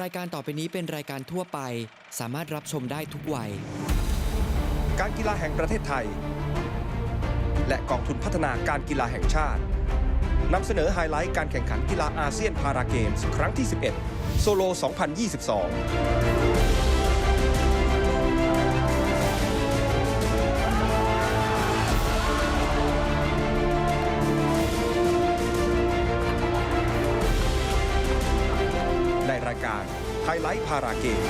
รายการต่อไปนี้เป็นรายการทั่วไป สามารถรับชมได้ทุกวัย การกีฬาแห่งประเทศไทย และกองทุนพัฒนาการกีฬาแห่งชาตินำเสนอไฮไลท์การแข่งขันกีฬาอาเซียนพาราเกมส์ครั้งที่ 11 โซโล 2022 ลท์พาราเกม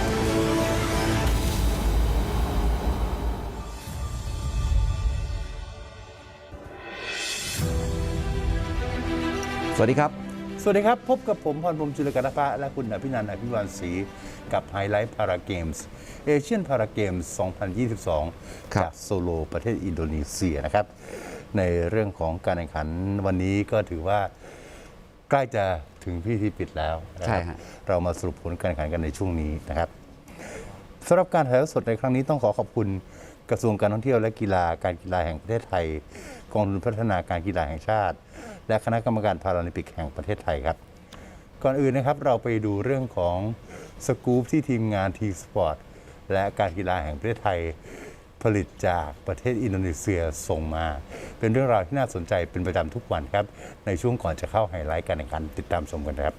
สวัสดีครับ สวัสดีครับ พบกับผมพรพรหมจุลกัณภะและคุณอภินันท์อภิวานศรีกับไฮไลท์พาราเกมส์เอเชียนพาราเกมส์2022 ครับ จากโซโลประเทศอินโดนีเซียนะครับ ในเรื่องของการแข่งขันวันนี้ก็ถือว่า ใกล้จะถึงพิธีปิดแล้วนะคใช่รับฮะ เรามาสรุปผลการแข่งขันกันในช่วงนี้นะครับสำหรับการถ่ายทอดสดในครั้งนี้ต้องขอขอบคุณกระทรวงการท่องเที่ยวและกีฬาการกีฬาแห่งประเทศไทยกองทุนพัฒนาการกีฬาแห่งชาติ และคณะกรรมการพาราลิมปิกแห่งประเทศไทยครับ ก่อนอื่นนะครับเราไปดูเรื่องของสกู๊ปที่ทีมงานทีสปอร์ตและการกีฬาแห่งประเทศไทย ผลิตจากประเทศอินโดนีเซียส่งมา เป็นเรื่องราวที่น่าสนใจเป็นประจำทุกวันครับ ในช่วงก่อนจะเข้าไฮไลท์การแข่งขันติดตามชมกันครับ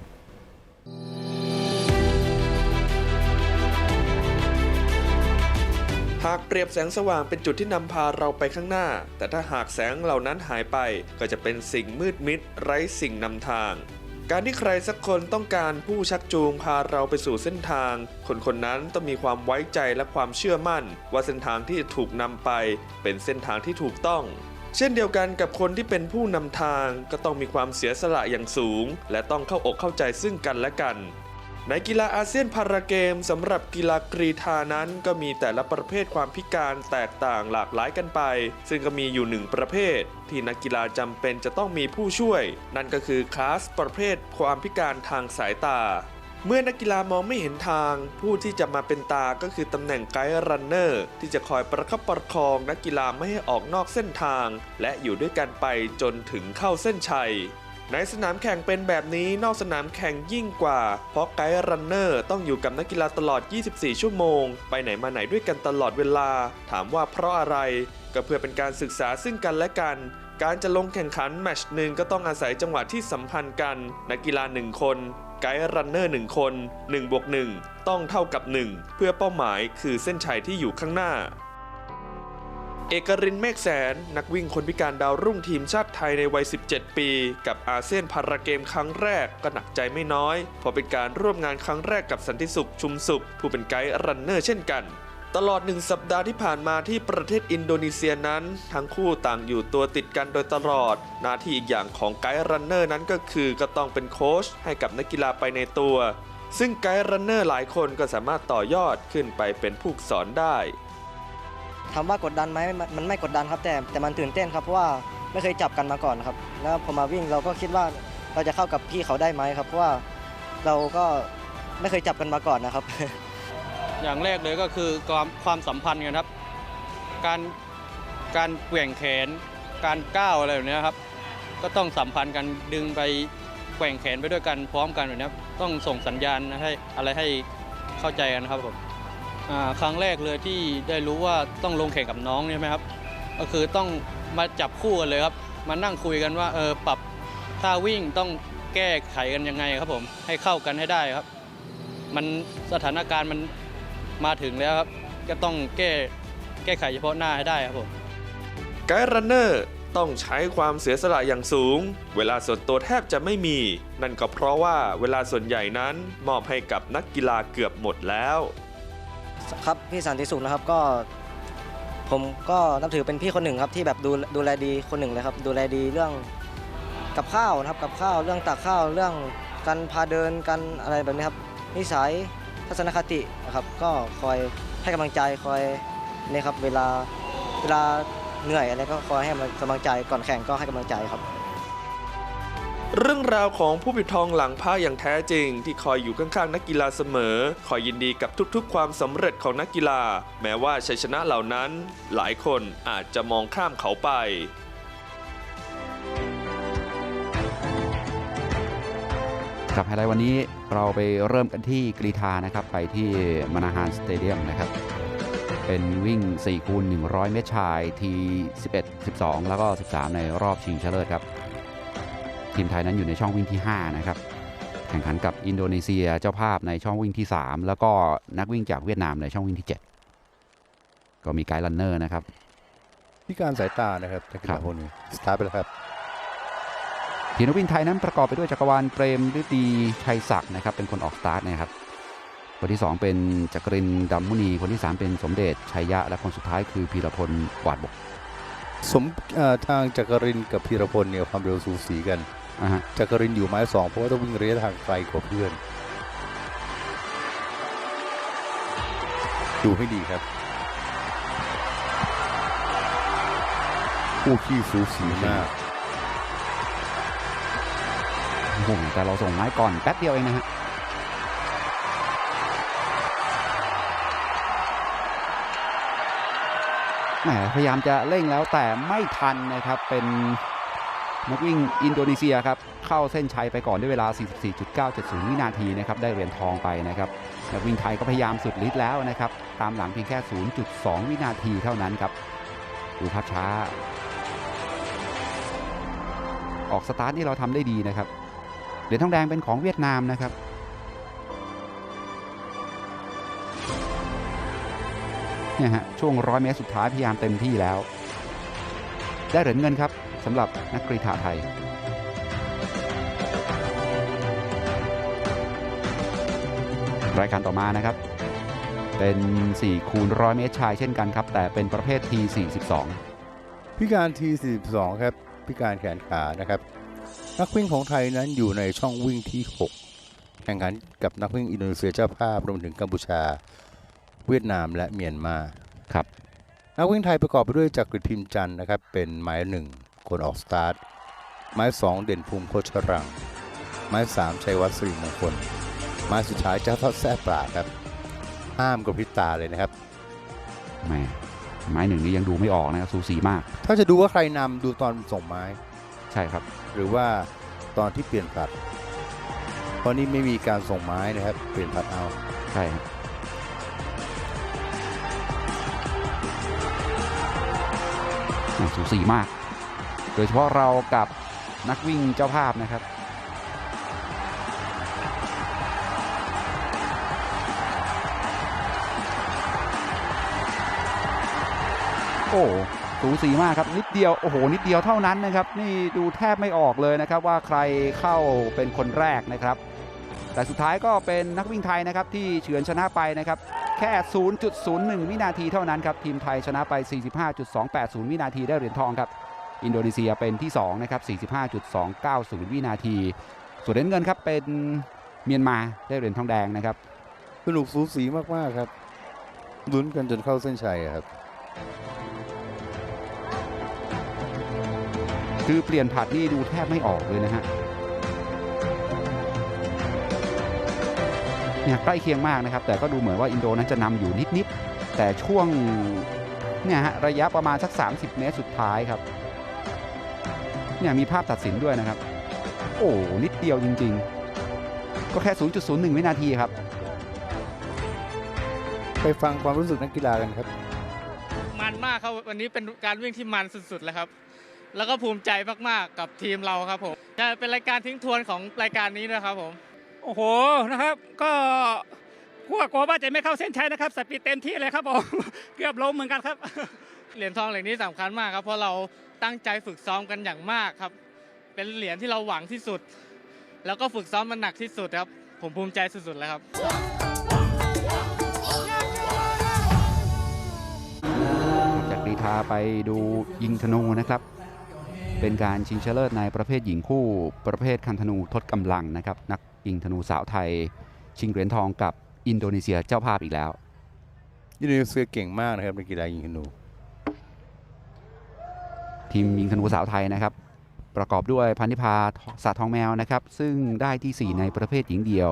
หากเปรียบแสงสว่างเป็นจุดที่นำพาเราไปข้างหน้า แต่ถ้าหากแสงเหล่านั้นหายไปก็จะเป็นสิ่งมืดมิดไร้สิ่งนำทาง การที่ใครสักคนต้องการผู้ชักจูงพาเราไปสู่เส้นทาง คนคนนั้นต้องมีความไว้ใจและความเชื่อมั่น ว่าเส้นทางที่จะถูกนำไป เป็นเส้นทางที่ถูกต้องเช่นเดียวกันกับคนที่เป็นผู้นำทางก็ต้องมีความเสียสละอย่างสูง และต้องเข้าอกเข้าใจซึ่งกันและกัน ในกีฬาอาเซียนพาราเกมสำหรับกีฬากรีธานั้น ก็มีแต่ละประเภทความพิการแตกต่างหลากหลายกันไป ซึ่งก็มีอยู่หนึ่งประเภท ที่นักกีฬาจำเป็นจะต้องมีผู้ช่วย นั่นก็คือคลาสประเภทความพิการทางสายตา เมื่อนักกีฬามองไม่เห็นทาง ผู้ที่จะมาเป็นตาก็คือตำแหน่งไกด์รันเนอร์ที่จะคอยประคับประคองนักกีฬาไม่ให้ออกนอกเส้นทาง และอยู่ด้วยกันไปจนถึงเข้าเส้นชัย ในสนามแข่งเป็นแบบนี้นอกสนามแข่งยิ่งกว่า เพราะไกด์รันเนอร์ต้องอยู่กับนักกีฬาตลอด 24 ชั่วโมง ไปไหนมาไหนด้วยกันตลอดเวลา ถามว่าเพราะอะไร ก็เพื่อเป็นการศึกษาซึ่งกันและกัน การจะลงแข่งขันแมชหนึ่งก็ต้องอาศัยจังหวะที่สัมพันธ์กัน นักกีฬา1คนไกด์รันเนอร์1คน1บวก1ต้องเท่ากับ 1 เพื่อเป้าหมายคือเส้นชัยที่อยู่ข้างหน้า เอกรินเมฆแสน นักวิ่งคนพิการดาวรุ่งทีมชาติไทยในวัย 17 ปี กับอาเซียนพาราเกมครั้งแรกก็หนักใจไม่น้อยเพราะเป็นการร่วมงานครั้งแรกกับสันติสุขชุมสุข ผู้เป็นไกด์รันเนอร์เช่นกันตลอดหนึ่งสัปดาห์ที่ผ่านมาที่ประเทศอินโดนีเซียนั้น ทั้งคู่ต่างอยู่ตัวติดกันโดยตลอด หน้าที่อีกอย่างของไกด์รันเนอร์นั้นก็คือก็ต้องเป็นโค้ชให้กับนักกีฬาไปในตัว ซึ่งไกด์รันเนอร์หลายคนก็สามารถต่อยอดขึ้นไปเป็นผู้สอนได้ ถามว่ากดดันไหมมันไม่กดดันครับ แต่แต่มันตื่นเต้นครับเพราะว่าไม่เคยจับกันมาก่อนครับ แล้วพอมาวิ่งเราก็คิดว่าเราจะเข้ากับพี่เขาได้ไหมครับ เพราะว่าเราก็ไม่เคยจับกันมาก่อนนะครับ อย่างแรกเลยก็คือความความสัมพันธ์กันครับ การการเหวี่ยงแขน การก้าวอะไรแบบเนี้ยครับ ก็ต้องสัมพันธ์กันดึงไปแกว่งแขนไปด้วยกันพร้อมกันแบบเนี้ยต้องส่งสัญญาณให้อะไรให้เข้าใจกันครับผม ครั้งแรกเลยที่ได้รู้ว่าต้องลงแข่งกับน้องใช่ไหมครับก็คือต้องมาจับคู่กันเลยครับ มานั่งคุยกันว่าเออปรับท่าวิ่งต้องแก้ไขกันยังไงครับผมให้เข้ากันให้ได้ครับ มันสถานการณ์มันมาถึงแล้วครับก็ต้องแก้แก้ไขเฉพาะหน้าให้ได้ครับผมไกด์รันเนอร์ต้องใช้ความเสียสละอย่างสูง เวลาส่วนตัวแทบจะไม่มี นั่นก็เพราะว่าเวลาส่วนใหญ่นั้นมอบให้กับนักกีฬาเกือบหมดแล้ว ครับพี่สันติสุขนะครับก็ ผมก็นับถือเป็นพี่คนหนึ่งครับที่แบบดูดูแลดีคนหนึ่งเลยครับ ดูแลดีเรื่องกับข้าวนะครับกับข้าวเรื่องตักข้าวเรื่องการพาเดินกันอะไรแบบนี้ครับนิสัยทัศนคตินะครับ ก็คอยให้กำลังใจคอยเนี่ยครับเวลาเวลาเหนื่อยอะไรก็คอยให้กำลังใจก่อนแข่งก็ให้กำลังใจครับ เรื่องราวของผู้ปิดทองหลังผ้าอย่างแท้จริง ที่คอยอยู่ข้างๆนักกีฬาเสมอ คอยยินดีกับทุกๆ ความสำเร็จของนักกีฬา แม้ว่าชัยชนะเหล่านั้น หลายคนอาจจะมองข้ามเขาไปกับไฮไลท์วันนี้เราไปเริ่มกันที่กรีธานะครับ ไปที่มนาฮานสเตเดียมนะครับ เป็นวิ่ง 4 คูณ 100 เมตรชายที 11 12 แล้วก็ 13 ในรอบชิงชนะเลิศครับ ทีมไทยนั้นอยู่ในช่องวิ่งที่ 5 นะครับ แข่งขันกับอินโดนีเซียเจ้าภาพในช่องวิ่งที่ 3 แล้วก็นักวิ่งจากเวียดนามในช่องวิ่งที่ 7 ก็มีไกด์ลันเนอร์นะครับที่การสายตานะครับนักกีครัฬาบพวกนี้สตาร์ทไปแล้วครับทีมนักวิ่งไทยนั้นประกอบไปด้วยจักรวาลเปรมฤดีชัยศักดิ์นะครับ เป็นคนออกสตาร์ทนะครับคนที่ 2 เป็นจักรินทร์ดำมุนี คนที่ 3 เป็นสมเด็จชัยยะ และคนสุดท้ายคือพีรพลหวาดบก สมเอ่อทางจักรินทร์กับพีรพลเนี่ยความเร็วสูสีกันอ่าฮะ จักรินอยู่ไม้สองเพราะว่าต้องวิ่งระยะทางไกลกว่าเพื่อน ดูให้ดีครับคู่ขี้สูสีมากโอ้โหแต่เราส่งไม้ก่อนแป๊บเดียวเองนะฮะแหมพยายามจะเร่งแล้วแต่ไม่ทันนะครับเป็น นักวิ่งอินโดนีเซียครับเข้าเส้นชัยไปก่อนด้วยเวลา 44.970 วินาทีนะครับได้เหรียญทองไปนะครับนักวิ่งไทยก็พยายามสุดฤทธิ์แล้วนะครับตามหลังเพียงแค่ 0.2 วินาทีเท่านั้นครับดูภาพช้า ออกสตาร์ทนี่เราทำได้ดีนะครับเหรียญทองแดงเป็นของเวียดนามนะครับเนี่ยฮะช่วงร้อยเมตรสุดท้ายพยายามเต็มที่แล้ว ได้เหรียญเงินครับ สำหรับนักกรีฑาไทยรายการต่อมานะครับ เป็น 4 คูณร้อยเมตรชายเช่นกันครับ แต่เป็นประเภท T42 พิการที42 ครับพิการแขนขานะครับ นักวิ่งของไทยนั้นอยู่ในช่องวิ่งที่ 6 แข่งขันกับนักวิ่งอินโดนีเซียเจ้าภาพรวมถึงกัมพูชา เวียดนามและเมียนมาครับ นักวิ่งไทยประกอบไปด้วยจักริดพิมพ์จันทร์นะครับ เป็นไม้หนึ่ง คนออกสตาร์ท ไม้สองเด่นภูมิโคชรัง ไม้สามชัยวัฒน์สิริมงคล ไม้สุดท้ายเจ้าทอดแซ่ปลาครับ ห้ามกระพริบตาเลยนะครับแหมไม้หนึ่งนี้ยังดูไม่ออกนะครับสูสีมาก ถ้าจะดูว่าใครนำดูตอนส่งไม้ ใช่ครับ หรือว่าตอนที่เปลี่ยนผลัด เพราะนี่ไม่มีการส่งไม้นะครับ เปลี่ยนผลัดเอาใช่ฮะอะสูสีมาก โดยเฉพาะเรากับนักวิ่งเจ้าภาพนะครับโอ้สูสีมากครับนิดเดียวโอ้โหนิดเดียวเท่านั้นนะครับ นี่ดูแทบไม่ออกเลยนะครับว่าใครเข้าเป็นคนแรกนะครับ แต่สุดท้ายก็เป็นนักวิ่งไทยนะครับที่เฉือนชนะไปนะครับแค่ 0.01 วินาทีเท่านั้นครับทีมไทยชนะไป 45.280 วินาทีได้เหรียญทองครับ อินโดนีเซียเป็นที่2นะครับ45.290 วินาที ส่วนเหรียญเงินครับเป็นเมียนมาได้เหรียญทองแดงนะครับสนุกสูสีมาก ๆ ครับลุ้นกันจนเข้าเส้นชัยอะครับ คือเปลี่ยนผัดนี่ดูแทบไม่ออกเลยนะฮะเนี่ยใกล้เคียงมากนะครับ แต่ก็ดูเหมือนว่าอินโดนั้นจะนำอยู่นิด ๆ แต่ช่วงเนี่ยฮะระยะประมาณสัก 30 เมตรสุดท้ายครับ เนี่ยมีภาพตัดสินด้วยนะครับ โอ้นิดเดียวจริง ๆ ก็แค่ 0.01 วินาทีครับ ไปฟังความรู้สึกนักกีฬากันครับ มันมากครับวันนี้เป็นการวิ่งที่มันสุดๆเลยครับ แล้วก็ภูมิใจมากๆกับทีมเราครับผมจะเป็นรายการทิ้งทวนของรายการนี้นะครับผม โอ้โหนะครับ ก็กลัวกลัวว่าจะไม่เข้าเส้นชัยนะครับสปีดเต็มที่เลยครับผมเกือบล้มเหมือนกันครับ เหรียญทองเหรียญนี้สำคัญมากครับ เพราะเราตั้งใจฝึกซ้อมกันอย่างมากครับ เป็นเหรียญที่เราหวังที่สุด แล้วก็ฝึกซ้อมมันหนักที่สุดครับ ผมภูมิใจสุดๆเลยครับจากกรีธาไปดูยิงธนูนะครับ เป็นการชิงชนะเลิศในประเภทหญิงคู่ประเภทคันธนูทดกำลังนะครับ นักยิงธนูสาวไทย ชิงเหรียญทองกับอินโดนีเซียเจ้าภาพอีกแล้ว อินโดนีเซียเก่งมากนะครับในกีฬายิงธนู ทีมยิงธนูสาวไทยนะครับ ประกอบด้วยพันธิพาสาทองแมวนะครับ ซึ่งได้ที่ 4 ในประเภทหญิงเดียว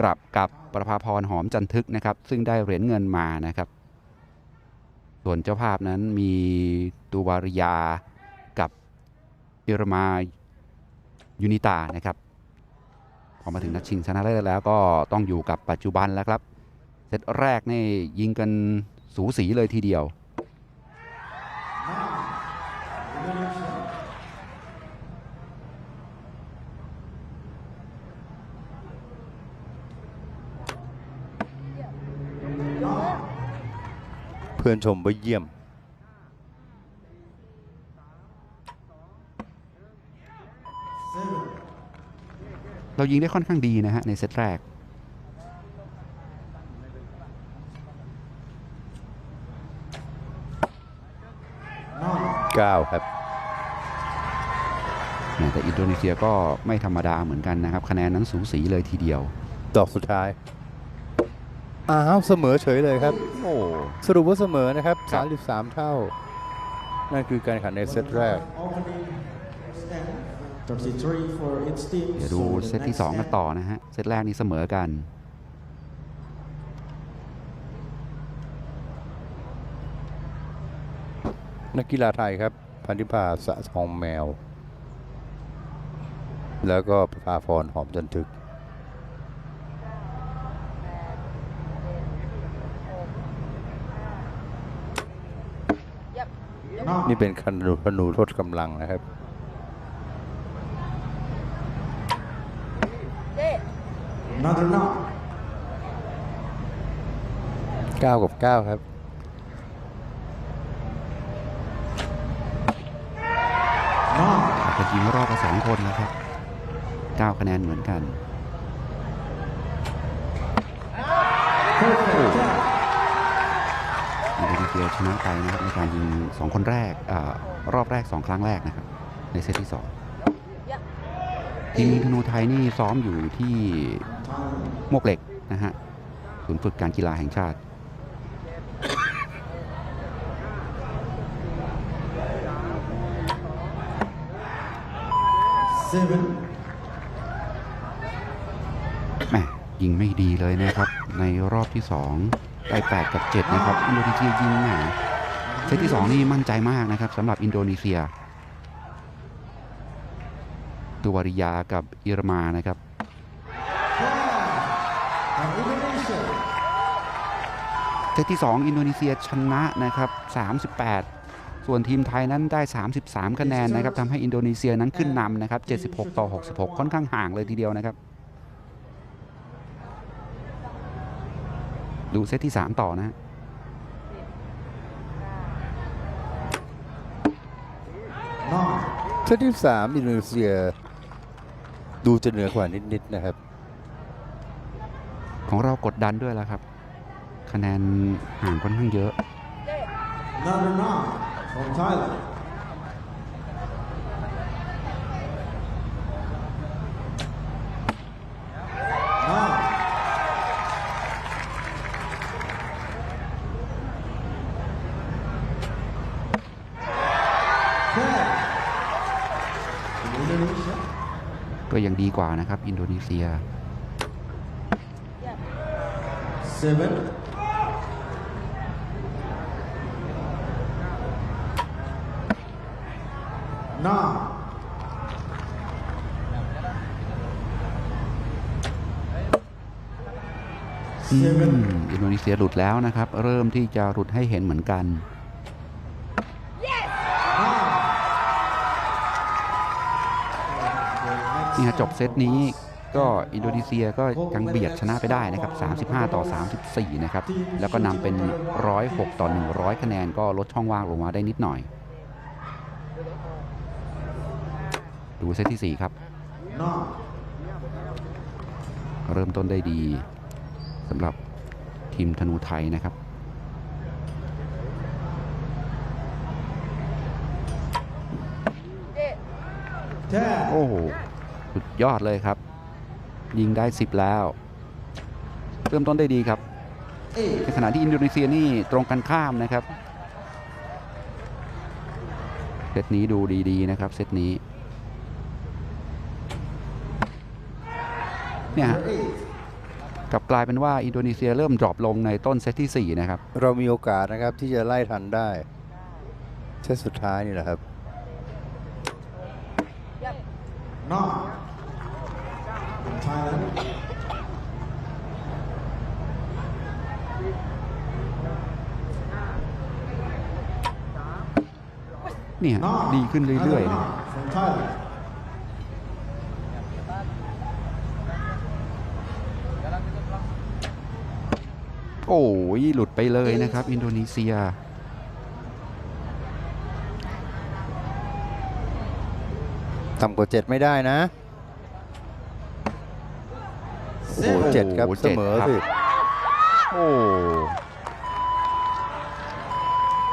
กลับกับประภาพรหอมจันทึกนะครับ ซึ่งได้เหรียญเงินมานะครับ ส่วนเจ้าภาพนั้นมีตูวาริยากับเอรมายูนิตานะครับพอมาถึงนัดชิงชนะเลิศแล้วก็ต้องอยู่กับปัจจุบันแล้วครับ เซตแรกนี่ยิงกันสูสีเลยทีเดียว พื่อนชมว่าเยี่ยม เรายิงได้ค่อนข้างดีนะฮะ ในเซตแรก 9 ครับ แต่อินโดนีเซียก็ไม่ธรรมดาเหมือนกันนะครับ คะแนนนั้นสูสีเลยทีเดียว ดอกสุดท้าย อ้าวเสมอเฉยเลยครับ โอ้สรุปว่าเสมอนะครับครับ33 เท่า นั่นคือการแข่งขันในเซตแรก เดี๋ยวดูเซตที่ 2 กันต่อนะฮะ เซตแรกนี่เสมอกัน นักกีฬาไทยครับ พันธิพาสะทองแมว แล้วก็ประภาพรหอมจันทึก นี่เป็นคันนูธนูทดกำลังนะครับเก้ากับเก้าครับเป็นยิงรอบละสองคนนะครับ9คะแนนเหมือนกัน อินโดนีเซียชนะไปนะครับในการยิง2คนแรกอรอบแรก 2 ครั้งแรกนะครับในเซตที่2ทีมธนูไทยนี่ซ้อมอยู่ที่มวกเหล็กนะฮะศูนย์ฝึกการกีฬาแห่งชาติแหมยิงไม่ดีเลยนะครับในรอบที่2 ได้ 8 กับ 7 นะครับ อินโดนีเซียยิงแหมเซตที่ 2 นี่มั่นใจมากนะครับสำหรับอินโดนีเซีย ตัววริยากับอิรมานะครับเซตที่ 2 อินโดนีเซียชนะนะครับ 38 ส่วนทีมไทยนั้นได้ 33 คะแนนนะครับทำให้อินโดนีเซียนั้นขึ้นนำนะครับ 76 ต่อ 66 ค่อนข้างห่างเลยทีเดียวนะครับ ดูเซตที่ 3 ต่อนะฮะเซตที่3อินโดนีเซียดูจะเหนือกว่านิดๆนะครับ ของเรากดดันด้วยแล้วครับ คะแนนห่างค่อนข้างเยอะก็ยังดี กว่านะครับ อินโดนีเซียอืมอินโดนีเซียหลุดแล้วนะครับ เริ่มที่จะหลุดให้เห็นเหมือนกัน นี่ฮะจบเซตนี้ก็อินโดนีเซียก็ยังเบียดชนะไปได้นะครับ 35 ต่อ 34 นะครับ แล้วก็นำเป็น 106 ต่อ 100 คะแนนก็ลดช่องว่างลงมาได้นิดหน่อย ดูเซตที่ 4 ครับ เริ่มต้นได้ดีสำหรับทีมธนูไทยนะครับโอ้โห สุดยอดเลยครับ ยิงได้ 10 แล้ว เริ่มต้นได้ดีครับ ในขณะที่อินโดนีเซียนี่ตรงกันข้ามนะครับ เซตนี้ดูดีๆนะครับ เซตนี้ เนี่ยกลับกลายเป็นว่าอินโดนีเซียเริ่มดรอปลงในต้นเซตที่ 4 นะครับ เรามีโอกาสนะครับที่จะไล่ทันได้ เซตสุดท้ายนี่แหละครับ เนี่ยดีขึ้นเรื่อยๆนะโอ้ยหลุดไปเลยนะครับ อินโดนีเซีย ต่ำกว่าเจ็ดไม่ได้นะ โอ้โหเจ็ดครับโอ้โหเสมอเจ็ดครับสิโอ้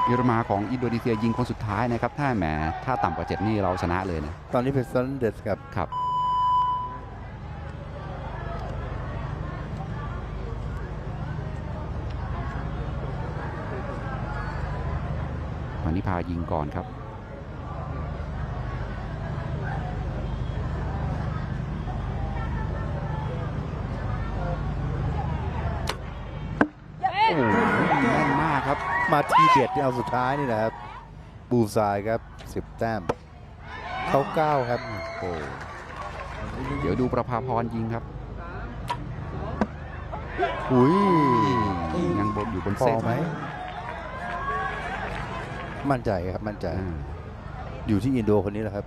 เยอรมาของอินโดนีเซียยิงคนสุดท้ายนะครับ ถ้าแหมถ้าต่ำกว่า7นี่เราชนะเลยนะตอนนี้เป็นซันเดสครับครับวันนี้พายิงก่อนครับ โอ้โหแม่นมากครับ มา ทีเด็ดที่เอาสุดท้ายนี่นะครับ บูซายครับสิบแต้มเขาเก้าครับโอ้เดี๋ยวดูประภาพรยิงครับอุ้ยยังบนอยู่บนพอเส้นไหม มั่นใจครับมั่นใจอ่าอยู่ที่อินโดคนนี้แหละครับ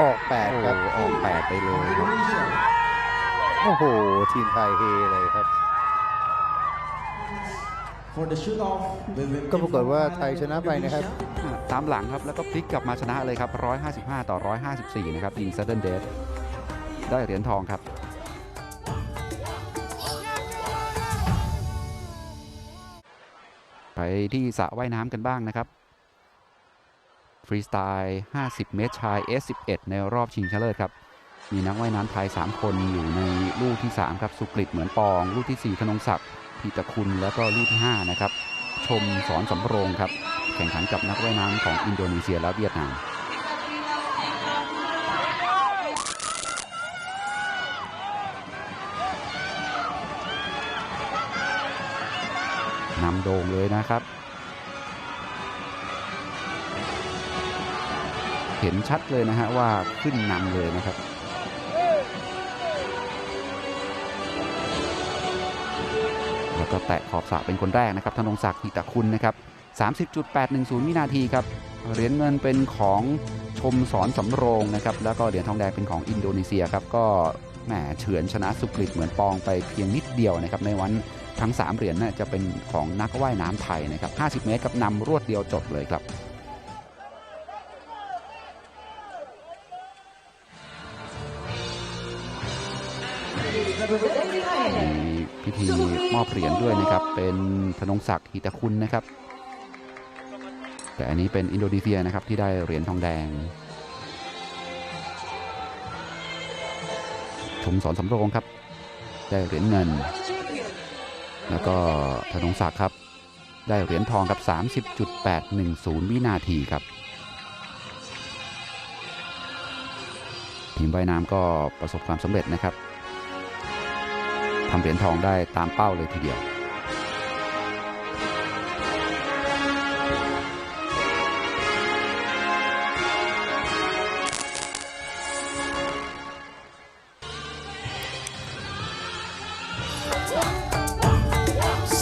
ออกแปดโอ้ครับออกแปดไปเลยครับโอ้โห ทีมไทยเฮเลยครับ ก็ปรากฏว่าไทยชนะไปนะครับ ตามหลังครับ แล้วก็พลิกกลับมาชนะเลยครับ 155 ต่อ 154 นะครับยิง s ซ d ด n เด a ได้เหรียญทองครับไปที่สระว่ายน้ำกันบ้างนะครับ ฟรีสไตล์ 50 เมตรชาย S11 ในรอบชิงชนะเลิศครับ มีนักว่ายน้ำไทย 3 คนอยู่ในลูกที่ 3 ครับ สุกฤตเหมือนปอง ลูกที่ 4 ธนงศักดิ์ พีตะคุณแล้วก็ลูกที่5นะครับชมสอนสำโรงครับ แข่งขันกับนักว่ายน้ำของอินโดนีเซียและเวียดนามนำโด่งเลยนะครับ เห็นชัดเลยนะฮะว่าขึ้นนำเลยนะครับ แล้วก็แตะขอบสระเป็นคนแรกนะครับธนงศักดิ์หิตคุณนะครับ30.810วินาทีครับเหรียญเงินเป็นของชมสอนสำโรงนะครับแล้วก็เหรียญทองแดงเป็นของอินโดนีเซียครับก็แหมเฉือนชนะสุกฤตเหมือนปองไปเพียงนิดเดียวนะครับในวันทั้ง 3 เหรียญน่าจะเป็นของนักว่ายน้ำไทยนะครับ 50 เมตรกับนำรวดเดียวจบเลยครับ อบเหรียญด้วยนะครับ เป็นธนงศักดิ์หิตคุณนะครับ แต่อันนี้เป็นอินโดนีเซียนะครับที่ได้เหรียญทองแดง ชมสอนสำโรงครับ ได้เหรียญเงิน แล้วก็ธนงศักดิ์ครับ ได้เหรียญทองครับ 30.810 วินาทีครับทีมว่ายน้ำก็ประสบความสำเร็จนะครับ ทำเหรียญทองได้ตามเป้าเลยทีเดียว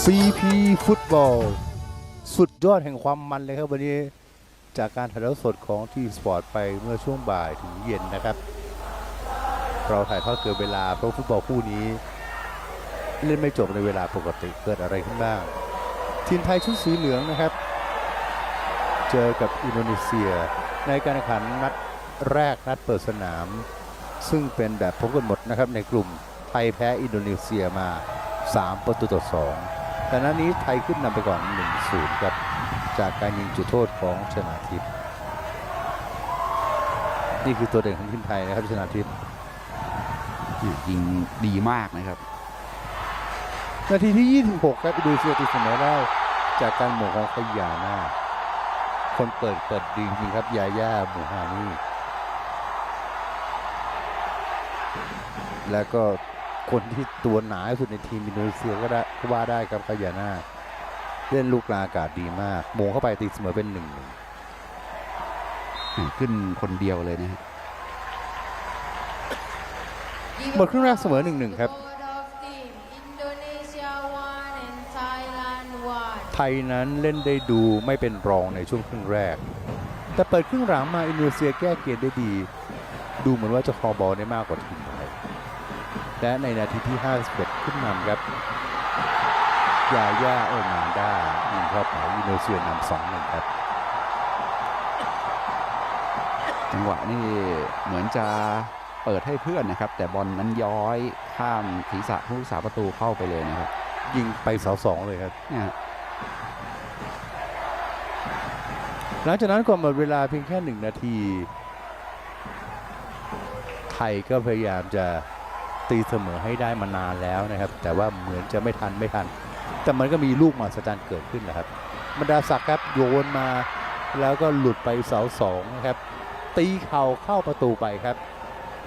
CP ฟุตบอล สุดยอดแห่งความมันเลยครับวันนี้จากการถ่ายทอดสดของทีสปอร์ตไปเมื่อช่วงบ่ายถึงเย็นนะครับ เราถ่ายทอดเกินเวลาเพราะฟุตบอลคู่นี้ เล่นไม่จบในเวลาปกติเกิดอะไรขึ้นบ้าง ทีมไทยชุดสีเหลืองนะครับ เจอกับอินโดนีเซีย ในการแข่งขันนัดแรกนัดเปิดสนาม ซึ่งเป็นแบบพบกันหมดนะครับในกลุ่มไทยแพ้อินโดนีเซียมา 3 ประตูต่อ 2 แต่นัดนี้ไทยขึ้นนำไปก่อน 1-0 ครับ จากการยิงจุดโทษของชนาทิพย์นี่คือตัวเด่นของทีมไทยนะครับชนาทิพย์ยิงดีมากนะครับ นาทีที่ 26 ครับอินโดนีเซียตีเสมอได้จากการหม่งของขยาหน้าคนเปิดเปิดดีจริงๆครับยาย่าหมูฮานี่แล้วก็คนที่ตัวหนาที่สุดในทีมอินโดนีเซียก็ได้ก็ว่าได้ครับขยาหน้าเล่นลูกกลางอากาศดีมากโมงเข้าไปตีเสมอเป็นหนึ่งหนึ่งขึ้นคนเดียวเลยนะฮะหมดครึ่งแรกเสมอ1-1ครับ ไทยนั้นเล่นได้ดูไม่เป็นรองในช่วงครึ่งแรก แต่เปิดครึ่งหลังมาอินโดนีเซียแก้เกมได้ดี ดูเหมือนว่าจะครองบอลได้มากกว่าทีมไทยและในนาทีที่ 51 ขึ้นนำครับ ยาย่าโอนาด้ายิงเข้าไปอินโดนีเซียนำสองหนึ่งครับ จังหวะนี่เหมือนจะเปิดให้เพื่อนนะครับ แต่บอลนั้นย้อยข้ามศีรษะผู้รักษาประตูเข้าไปเลยนะครับ ยิงไปเสาสองเลยครับเนี่ย หลังจากนั้นก่อนหมดเวลาเพียงแค่หนึ่งนาที ไทยก็พยายามจะตีเสมอให้ได้มานานแล้วนะครับ แต่ว่าเหมือนจะไม่ทันไม่ทัน แต่มันก็มีลูกมหัศจรรย์เกิดขึ้นนะครับบรรดาศักดิ์ครับโยนมาแล้วก็หลุดไปเสาสองนะครับ ตีเข่าเข้าประตูไปครับ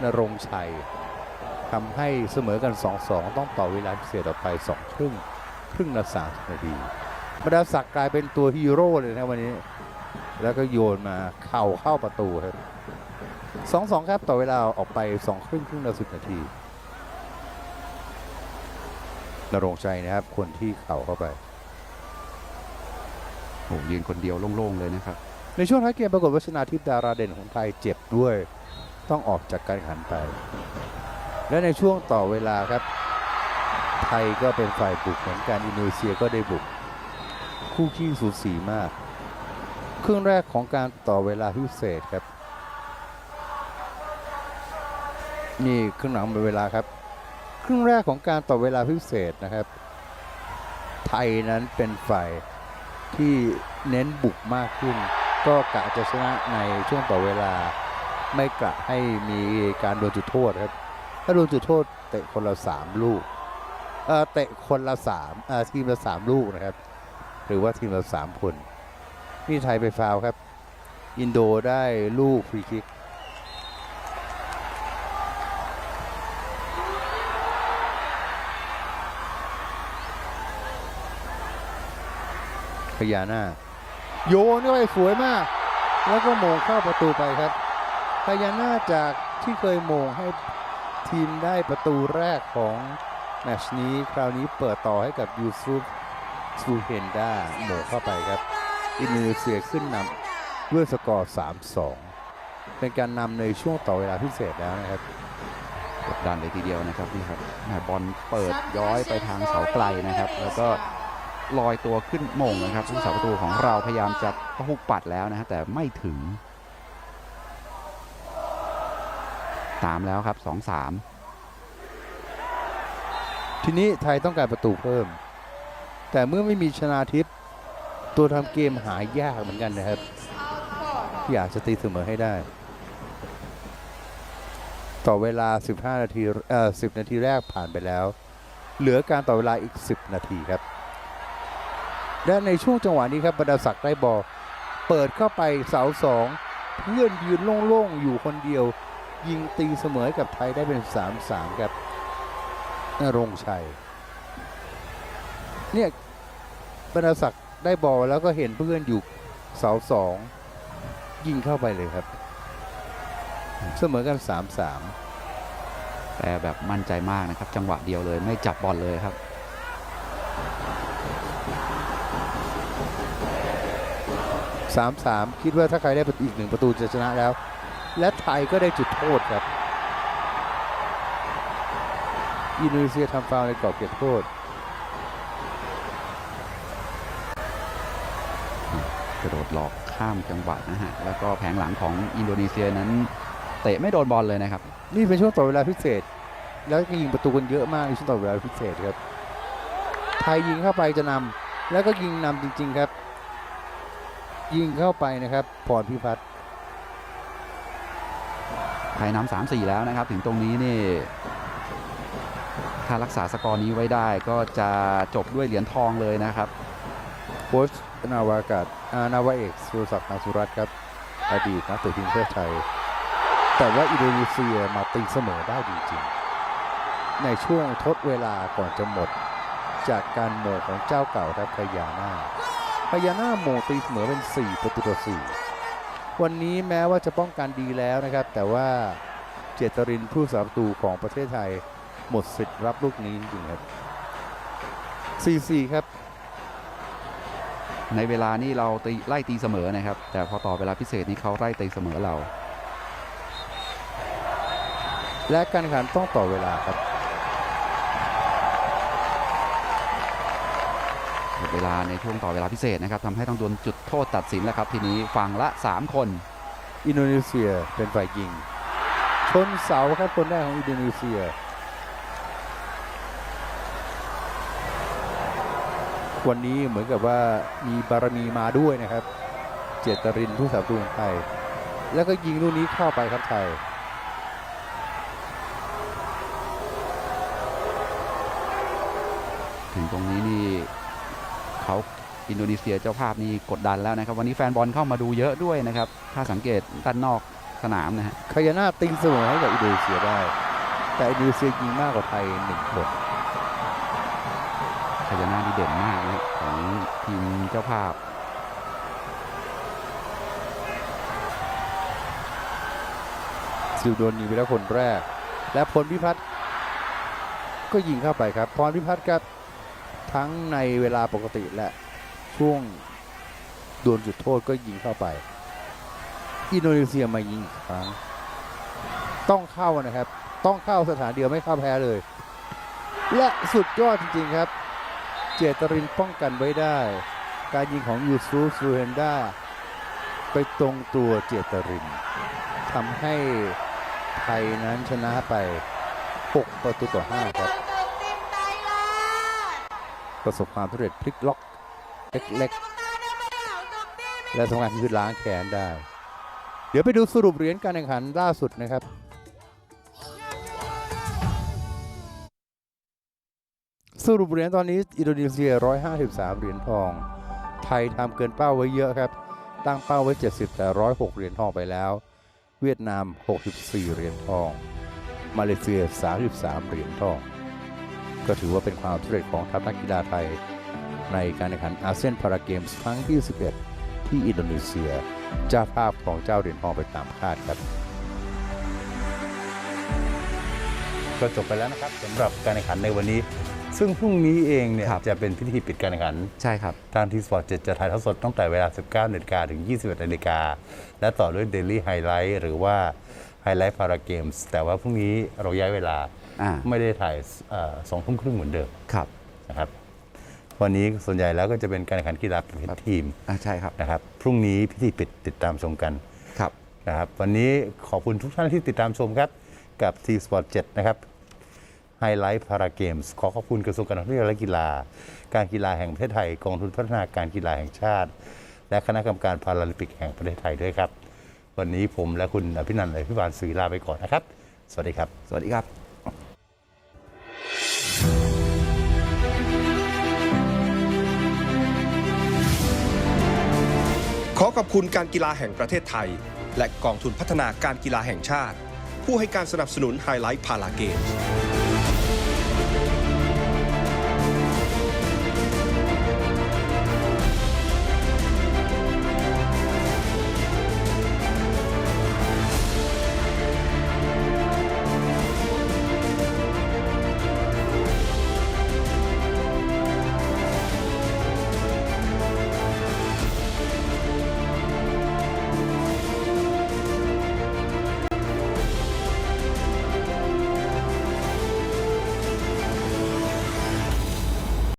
นรงชัยทำให้เสมอกัน 2-2 ต้องต่อเวลาพิเศษออกไป 2 ครึ่ง ครึ่งละ30นาทีบรรดาศักดิ์กลายเป็นตัวฮีโร่เลยนะวันนี้ แล้วก็โยนมาเข่าเข้าประตูครับสองสองครับต่อเวลาออกไปสองครึ่งครึ่งละสิบนาทีนรงค์ชัยนะครับ คนที่เข่าเข้าไปโอ้ยืนคนเดียวโล่งๆเลยนะครับ ในช่วงท้ายเกมปรากฏว่าชนาทิพย์ดาราเด่นของไทยเจ็บด้วย ต้องออกจากการแข่งขันไป และในช่วงต่อเวลาครับ ไทยก็เป็นฝ่ายบุกเหมือนกันอินโดนีเซียก็ได้บุก คู่ขี้สูสีมาก ครึ่งแรกของการต่อเวลาพิเศษครับ นี่ครึ่งหลังหมดเวลาครับ ครึ่งแรกของการต่อเวลาพิเศษนะครับ ไทยนั้นเป็นฝ่ายที่เน้นบุกมากขึ้น ก็กะจะชนะในช่วงต่อเวลาไม่กะให้มีการโดนจุดโทษครับ ถ้าโดนจุดโทษเตะคนละสามลูกเตะคนละสามทีมละสามลูกนะครับ หรือว่าทีมละสามคน นี่ไทยไปฟาวครับ อินโดได้ลูกฟรีคิกพญานาคโยนเข้าไปสวยมาก แล้วก็โมงเข้าประตูไปครับพญานาคจากที่เคยโมงให้ทีมได้ประตูแรกของแมชนี้ คราวนี้เปิดต่อให้กับยูซุฟซูเฮนด้าโมงเข้าไปครับ อินโดนีเซียขึ้นนำด้วยสกอร์ 3-2 เป็นการนำในช่วงต่อเวลาพิเศษแล้วนะครับกดดันเลยทีเดียวนะครับนี่ครับบอลเปิดย้อยไปทางเสาไกลนะครับ แล้วก็ลอยตัวขึ้นมงนะครับผู้สาประตูของเราพยายามจะหุกปัดแล้วนะฮะแต่ไม่ถึง ตามแล้วครับ 2-3 ทีนี้ไทยต้องการประตูเพิ่ม แต่เมื่อไม่มีชนาทิพย์ ตัวทำเกมหายากเหมือนกันนะครับ อยากจะตีเสมอให้ได้ ต่อเวลา 15 นาทีเอ่อ10 นาทีแรกผ่านไปแล้ว เหลือการต่อเวลาอีก 10 นาทีครับ และในช่วงจังหวะนี้ครับบรรดาศักดิ์ได้บอลเปิดเข้าไปเสาสองเพื่อนยืนโล่งๆอยู่คนเดียว ยิงตีเสมอให้กับไทยได้เป็น 3-3ครับนรงชัย เนี่ยบรรดาศักดิ์ ได้บอลแล้วก็เห็นเพื่อนอยู่เสาสองยิงเข้าไปเลยครับ เสมอกัน 3-3 แต่แบบมั่นใจมากนะครับ จังหวะเดียวเลยไม่จับบอลเลยครับ3-3คิดว่าถ้าใครได้ประตูอีกหนึ่งประตูจะชนะแล้ว และไทยก็ได้จุดโทษครับ อินโดนีเซียทำฟาวล์ในกรอบเขตโทษ กระโดดหลอกข้ามจังหวะนะฮะ แล้วก็แผงหลังของอินโดนีเซียนั้นเตะไม่โดนบอลเลยนะครับ นี่เป็นช่วงต่อเวลาพิเศษ แล้วก็ยิงประตูกันเยอะมากในช่วงต่อเวลาพิเศษครับ ไทยยิงเข้าไปจะนำแล้วก็ยิงนำจริง ๆครับ ยิงเข้าไปนะครับพรพิพัฒน์ไทยนำสามสี่แล้วนะครับ ถึงตรงนี้นี่ถ้ารักษาสกอร์นี้ไว้ได้ก็จะจบด้วยเหรียญทองเลยนะครับโค้ช นาวากาศนาวาเอกสุรศักดิ์นาสุรัตน์ครับ อดีตนักเตะทีมชาติไทย แต่ว่าอินโดนีเซียมาตีเสมอได้ดีจริง ในช่วงทดเวลาก่อนจะหมด จากการโหมงของเจ้าเก่าครับพยานาพยานาโมตีเสมอเป็น 4 ประตูต่อ4วันนี้แม้ว่าจะป้องกันดีแล้วนะครับ แต่ว่าเจตรินผู้สาประตูของประเทศไทย หมดสิทธิ์รับลูกนี้จริงครับ 4-4 ครับ ในเวลานี่เราตีไล่ตีเสมอนะครับ แต่พอต่อเวลาพิเศษนี่เขาไล่ตีเสมอเรา และการแข่งขันต้องต่อเวลาครับหมดเวลาในช่วงต่อเวลาพิเศษนะครับทำให้ต้องโดนจุดโทษตัดสินแล้วครับ ทีนี้ฝั่งละ 3 คน อินโดนีเซียเป็นฝ่ายยิง ชนเสาครับคนแรกของอินโดนีเซีย วันนี้เหมือนกับว่ามีบารมีมาด้วยนะครับ เจตรินผู้สาประตูของไทย แล้วก็ยิงลูกนี้เข้าไปครับไทยถึงตรงนี้นี่เขาอินโดนีเซียเจ้าภาพนี่กดดันแล้วนะครับ วันนี้แฟนบอลเข้ามาดูเยอะด้วยนะครับ ถ้าสังเกตด้านนอกสนามนะฮะคายาน่าตีเสมอให้กับอินโดนีเซียได้ แต่อินโดนีเซียยิงมากกว่าไทยหนึ่งคน ชยนาที่เด่นมากนะของทีมเจ้าภาพซิลโดนยิงไปแล้วคนแรก และพลพิพัฒน์ก็ยิงเข้าไปครับ พรพิพัฒน์ครับทั้งในเวลาปกติและช่วงโดนจุดโทษก็ยิงเข้าไป อินโดนีเซียมายิงอีกครั้ง ต้องเข้านะครับ ต้องเข้าสถานเดียวไม่เข้าแพ้เลย และสุดยอดจริง ๆ ครับ เจตรินป้องกันไว้ได้ การยิงของยูซูฟซูเฮนดาไปตรงตัวเจตรินทำให้ไทยนั้นชนะไป 6 ประตูต่อ 5 ครับ ประสบความสำเร็จพลิกล็อกเล็กๆ และทำงานคือล้างแขนได้ เดี๋ยวไปดูสรุปเหรียญการแข่งขันล่าสุดนะครับ สรุปเหรียญตอนนี้อินโดนีเซีย 153 เหรียญทอง ไทยทำเกินเป้าไว้เยอะครับ ตั้งเป้าไว้ 70 แต่ 106 เหรียญทองไปแล้ว เวียดนาม 64 เหรียญทอง มาเลเซีย 33 เหรียญทอง ก็ถือว่าเป็นความสำเร็จของทัพนักกีฬาไทย ในการแข่งขันอาเซียนพาราเกมส์ครั้งที่ 11 ที่อินโดนีเซียเจ้าภาพของเจ้าเหรียญทองไปตามคาดครับก็จบไปแล้วนะครับสำหรับการแข่งขันในวันนี้ ซึ่งพรุ่งนี้เองเนี่ย ครับ จะเป็นพิธีปิดการแข่งขัน ใช่ครับ ทางทีสปอร์ต7จะถ่ายทอดสดตั้งแต่เวลา 19นาฬิกาถึง 21นาฬิกา และต่อด้วยเดลี่ไฮไลท์หรือว่าไฮไลท์พาราเกมส์แต่ว่าพรุ่งนี้เราย้ายเวลา อ่า ไม่ได้ถ่ายเอ่อสองทุ่มครึ่งเหมือนเดิมครับนะครับ วันนี้ส่วนใหญ่แล้วก็จะเป็นการแข่งขันกีฬาประเภททีมอ่าใช่ครับนะครับ พรุ่งนี้พิธีปิดติดตามชมกันครับ นะครับ วันนี้ขอบคุณทุกท่านที่ติดตามชมครับ กับ T Sport 7 นะครับ ไฮไลท์พาราเกมส์ขอขอบคุณกระทรวงการท่องเที่ยวและกีฬา การกีฬาแห่งประเทศไทยกองทุนพัฒนาการกีฬาแห่งชาติ และคณะกรรมการพาราลิมปิกแห่งประเทศไทยด้วยครับ วันนี้ผมและคุณอภินันท์อภิบาลศรีลาไปก่อนนะครับ สวัสดีครับ สวัสดีครับขอขอบคุณการกีฬาแห่งประเทศไทย และกองทุนพัฒนาการกีฬาแห่งชาติ ผู้ให้การสนับสนุนไฮไลท์พาราเกมส์